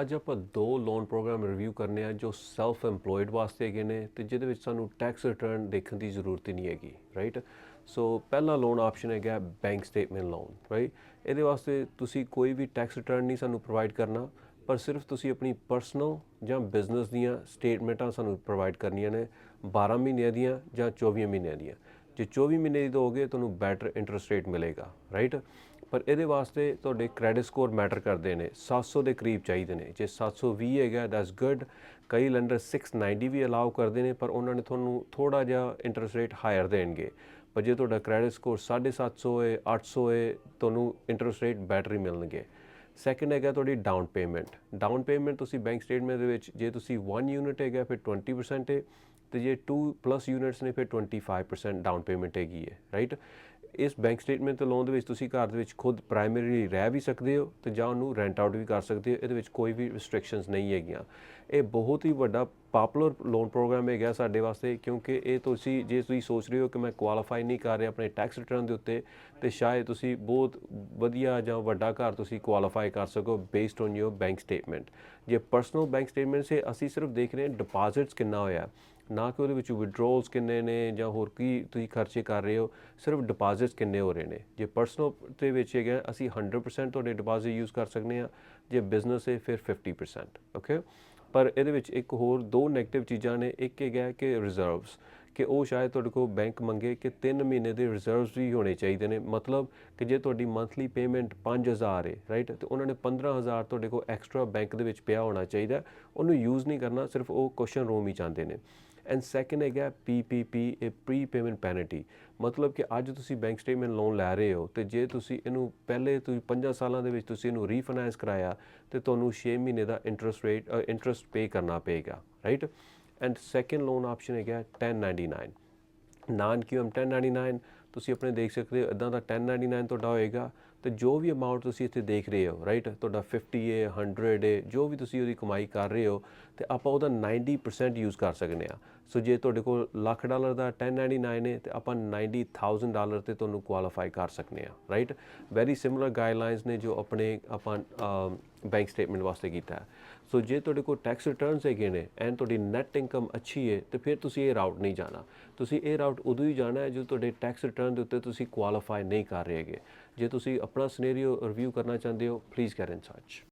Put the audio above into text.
ਅੱਜ ਆਪਾਂ ਦੋ ਲੋਨ ਪ੍ਰੋਗਰਾਮ ਰਿਵਿਊ ਕਰਨੇ ਆ ਜੋ ਸੈਲਫ EMPLOYED ਵਾਸਤੇ ਹੈਗੇ ਨੇ ਤੇ ਜਿਹਦੇ ਵਿੱਚ ਸਾਨੂੰ ਟੈਕਸ ਰਿਟਰਨ ਦੇਖਣ ਦੀ ਜ਼ਰੂਰਤ ਹੀ ਨਹੀਂ ਹੈਗੀ ਰਾਈਟ ਸੋ ਪਹਿਲਾ ਲੋਨ ਆਪਸ਼ਨ ਹੈਗਾ ਬੈਂਕ ਸਟੇਟਮੈਂਟ ਲੋਨ ਰਾਈਟ ਇਹਦੇ ਵਾਸਤੇ ਤੁਸੀਂ ਕੋਈ ਵੀ ਟੈਕਸ ਰਿਟਰਨ ਨਹੀਂ ਸਾਨੂੰ ਪ੍ਰੋਵਾਈਡ ਕਰਨਾ, ਪਰ ਸਿਰਫ ਤੁਸੀਂ ਆਪਣੀ ਪਰਸਨਲ ਜਾਂ ਬਿਜ਼ਨਸ ਦੀਆਂ ਸਟੇਟਮੈਂਟਾਂ ਸਾਨੂੰ ਪ੍ਰੋਵਾਈਡ ਕਰਨੀਆਂ ਨੇ 12 ਮਹੀਨਿਆਂ ਦੀਆਂ ਜਾਂ 24 ਮਹੀਨਿਆਂ ਦੀਆਂ। ਜੇ 24 ਮਹੀਨੇ ਦੀ ਦੋਗੇ ਤੁਹਾਨੂੰ ਬੈਟਰ ਇੰਟਰਸਟ ਰੇਟ ਮਿਲੇਗਾ ਰਾਈਟ ਪਰ ਇਹਦੇ ਵਾਸਤੇ ਤੁਹਾਡੇ ਕ੍ਰੈਡਿਟ ਸਕੋਰ ਮੈਟਰ ਕਰਦੇ ਨੇ। 700 ਦੇ ਕਰੀਬ ਚਾਹੀਦੇ ਨੇ। ਜੇ 720 ਹੈਗਾ ਦੈਟਸ ਗੁੱਡ ਕਈ ਲੈਂਡਰ 690 ਵੀ ਅਲਾਉ ਕਰਦੇ ਨੇ, ਪਰ ਉਹਨਾਂ ਨੇ ਤੁਹਾਨੂੰ ਥੋੜਾ ਜਿਹਾ ਇੰਟਰਸਟ ਰੇਟ ਹਾਇਰ ਦੇਣਗੇ। ਪਰ ਜੇ ਤੁਹਾਡਾ ਕ੍ਰੈਡਿਟ ਸਕੋਰ 750 ਹੈ 800 ਹੈ ਤੁਹਾਨੂੰ ਇੰਟਰਸਟ ਰੇਟ ਬੈਟਰੀ ਮਿਲਣਗੇ। ਸੈਕੰਡ ਹੈਗਾ ਤੁਹਾਡੀ ਡਾਊਨ ਪੇਮੈਂਟ ਡਾਊਨ ਪੇਮੈਂਟ ਤੁਸੀਂ ਬੈਂਕ ਸਟੇਟਮੈਂਟ ਦੇ ਵਿੱਚ, ਜੇ ਤੁਸੀਂ 1 ਯੂਨਿਟ ਹੈਗਾ, ਫਿਰ 20% ਹੈ ਤੇ ਜੇ 2 ਪਲੱਸ ਯੂਨਿਟਸ ਨੇ, ਫਿਰ 25% ਡਾਊਨ ਪੇਮੈਂਟ ਹੈਗੀ ਹੈ ਰਾਈਟ ਇਸ ਬੈਂਕ ਸਟੇਟਮੈਂਟ ਤੇ ਲੋਨ ਦੇ ਵਿੱਚ ਤੁਸੀਂ ਘਰ ਦੇ ਵਿੱਚ ਖੁਦ ਪ੍ਰਾਇਮਰੀ ਰਹਿ ਵੀ ਸਕਦੇ ਹੋ ਤੇ ਜਾਂ ਉਹਨੂੰ ਰੈਂਟ ਆਊਟ ਵੀ ਕਰ ਸਕਦੇ ਹੋ, ਇਹਦੇ ਵਿੱਚ ਕੋਈ ਵੀ ਰਿਸਟ੍ਰਿਕਸ਼ਨਸ ਨਹੀਂ ਹੈਗੀਆਂ। ਇਹ ਬਹੁਤ ਹੀ ਵੱਡਾ ਪਾਪੂਲਰ ਲੋਨ ਪ੍ਰੋਗਰਾਮ ਹੈਗਾ ਸਾਡੇ ਵਾਸਤੇ, ਕਿਉਂਕਿ ਇਹ ਤੁਸੀਂ, ਜੇ ਤੁਸੀਂ ਸੋਚ ਰਹੇ ਹੋ ਕਿ ਮੈਂ ਕੁਆਲੀਫਾਈ ਨਹੀਂ ਕਰ ਰਿਹਾ ਆਪਣੇ ਟੈਕਸ ਰਿਟਰਨ ਦੇ ਉੱਤੇ, ਤੇ ਸ਼ਾਇਦ ਤੁਸੀਂ ਬਹੁਤ ਵਧੀਆ ਜਾਂ ਵੱਡਾ ਘਰ ਤੁਸੀਂ ਕੁਆਲੀਫਾਈ ਕਰ ਸਕੋ based on your bank statement ਜੇ ਪਰਸਨਲ ਬੈਂਕ ਸਟੇਟਮੈਂਟ ਸੇ ਅਸੀਂ ਸਿਰਫ ਦੇਖ ਰਹੇ ਹਾਂ ਡਿਪੋਜ਼ਿਟਸ ਕਿੰਨਾ ਹੋਇਆ, ਨਾ ਕਿ ਉਹਦੇ ਵਿੱਚ ਵਿਡਰੋਲਸ ਕਿੰਨੇ ਨੇ ਜਾਂ ਹੋਰ ਕੀ ਤੁਸੀਂ ਖਰਚੇ ਕਰ ਰਹੇ ਹੋ, ਸਿਰਫ ਡਿਪੋਜ਼ਿਟਸ ਕਿੰਨੇ ਹੋ ਰਹੇ ਨੇ। ਜੇ ਪਰਸਨਲ ਦੇ ਵਿੱਚ ਹੈਗਾ, ਅਸੀਂ 100% ਤੁਹਾਡੇ ਡਿਪੋਜ਼ਿਟ ਯੂਜ਼ ਕਰ ਸਕਦੇ ਹਾਂ, ਜੇ ਬਿਜ਼ਨਸ ਹੈ ਫਿਰ 50% ਓਕੇ ਪਰ ਇਹਦੇ ਵਿੱਚ ਇੱਕ ਹੋਰ ਦੋ 네ਗੇਟਿਵ ਚੀਜ਼ਾਂ ਨੇ। ਇੱਕ ਇਹ ਹੈਗਾ ਕਿ ਰਿਜ਼ਰਵਸ ਕਿ ਉਹ ਸ਼ਾਇਦ ਤੁਹਾਡੇ ਕੋਲ ਬੈਂਕ ਮੰਗੇ ਕਿ 3 ਮਹੀਨੇ ਦੇ ਰਿਜ਼ਰਵਸ ਵੀ ਹੋਣੇ ਚਾਹੀਦੇ ਨੇ। ਮਤਲਬ ਕਿ ਜੇ ਤੁਹਾਡੀ ਮੰਥਲੀ ਪੇਮੈਂਟ 5000 ਹੈ ਰਾਈਟ ਤੇ ਉਹਨਾਂ ਨੇ 15000 ਤੁਹਾਡੇ ਕੋਲ ਐਕਸਟਰਾ ਬੈਂਕ ਦੇ ਵਿੱਚ ਪਿਆ ਹੋਣਾ ਚਾਹੀਦਾ। ਉਹਨੂੰ ਯੂਜ਼ ਨਹੀਂ ਕਰਨਾ, ਸਿਰਫ ਉਹ ਕੁਐਸਚਨ ਰੂਮ ਹੀ ਚਾਹੁੰਦੇ ਨੇ। ਐਂਡ ਸੈਕੰਡ ਹੈਗਾ ਪੀਪੀਪੀ ਇਹ ਪ੍ਰੀ ਪੇਮੈਂਟ ਪੈਨਲਟੀ ਮਤਲਬ ਕਿ ਅੱਜ ਤੁਸੀਂ ਬੈਂਕ ਸਟੇਟਮੈਂਟ ਲੋਨ ਲੈ ਰਹੇ ਹੋ ਤੇ ਜੇ ਤੁਸੀਂ ਇਹਨੂੰ ਪਹਿਲੇ ਤੁਸੀਂ 5 ਸਾਲਾਂ ਦੇ ਵਿੱਚ ਤੁਸੀਂ ਇਹਨੂੰ ਰੀਫਾਈਨਾਂਸ ਕਰਾਇਆ ਤੇ ਤੁਹਾਨੂੰ 6 ਮਹੀਨੇ ਦਾ ਇੰਟਰਸਟ ਰੇਟ ਇੰਟਰਸਟ ਪੇ ਕਰਨਾ ਪਏਗਾ right and second loan option ਹੈਗਾ 1099 ਨਾਨ ਕਿਊਐਮ 1099 ਤੁਸੀਂ ਆਪਣੇ ਦੇਖ ਸਕਦੇ ਹੋ ਇਦਾਂ ਦਾ 1099 ਤੁਹਾਡਾ ਹੋਏਗਾ, ਤੇ ਜੋ ਵੀ ਅਮਾਉਂਟ ਤੁਸੀਂ ਇੱਥੇ ਦੇਖ ਰਹੇ ਹੋ ਰਾਈਟ ਤੁਹਾਡਾ 50 ਹੈ 100 ਹੈ ਜੋ ਵੀ ਤੁਸੀਂ ਉਹਦੀ ਕਮਾਈ ਕਰ ਰਹੇ ਹੋ, ਤੇ ਆਪਾਂ ਉਹਦਾ 90% ਯੂਜ਼ ਕਰ ਸਕਦੇ ਆ ਸੋ ਜੇ ਤੁਹਾਡੇ ਕੋਲ ਲੱਖ ਡਾਲਰ ਦਾ 1099 ਹੈ, ਤੇ ਆਪਾਂ 90000 ਡਾਲਰ ਤੇ ਤੁਹਾਨੂੰ ਕੁਆਲੀਫਾਈ ਕਰ ਸਕਦੇ ਆ ਰਾਈਟ ਵੈਰੀ ਸਿਮਿਲਰ ਗਾਈਡਲਾਈਨਸ ਨੇ ਜੋ ਆਪਣੇ, ਆਪਾਂ ਬੈਂਕ ਸਟੇਟਮੈਂਟ ਵਾਸਤੇ ਕੀਤਾ ਹੈ। ਸੋ ਜੇ ਤੁਹਾਡੇ ਕੋਲ ਟੈਕਸ ਰਿਟਰਨਸ ਹੈਗੇ ਨੇ ਐਂਡ ਤੁਹਾਡੀ ਨੈਟ ਇਨਕਮ ਅੱਛੀ ਹੈ, ਤੇ ਫਿਰ ਤੁਸੀਂ ਇਹ ਰਾਊਟ ਨਹੀਂ ਜਾਣਾ। ਤੁਸੀਂ ਇਹ ਰਾਊਟ ਉਦੋਂ ਹੀ ਜਾਣਾ ਹੈ ਜਦੋਂ ਤੁਹਾਡੇ ਟੈਕਸ ਰਿਟਰਨ ਦੇ ਉੱਤੇ ਤੁਸੀਂ ਕੁਆਲੀਫਾਈ ਨਹੀਂ ਕਰ ਰਹੇਗੇ ਜੇ ਤੁਸੀਂ ਆਪਣਾ ਸਿਨੈਰੀਓ ਰਿਵਿਊ ਕਰਨਾ ਚਾਹੁੰਦੇ ਹੋ ਪਲੀਜ਼ ਗੈਟ ਇਨ ਟੱਚ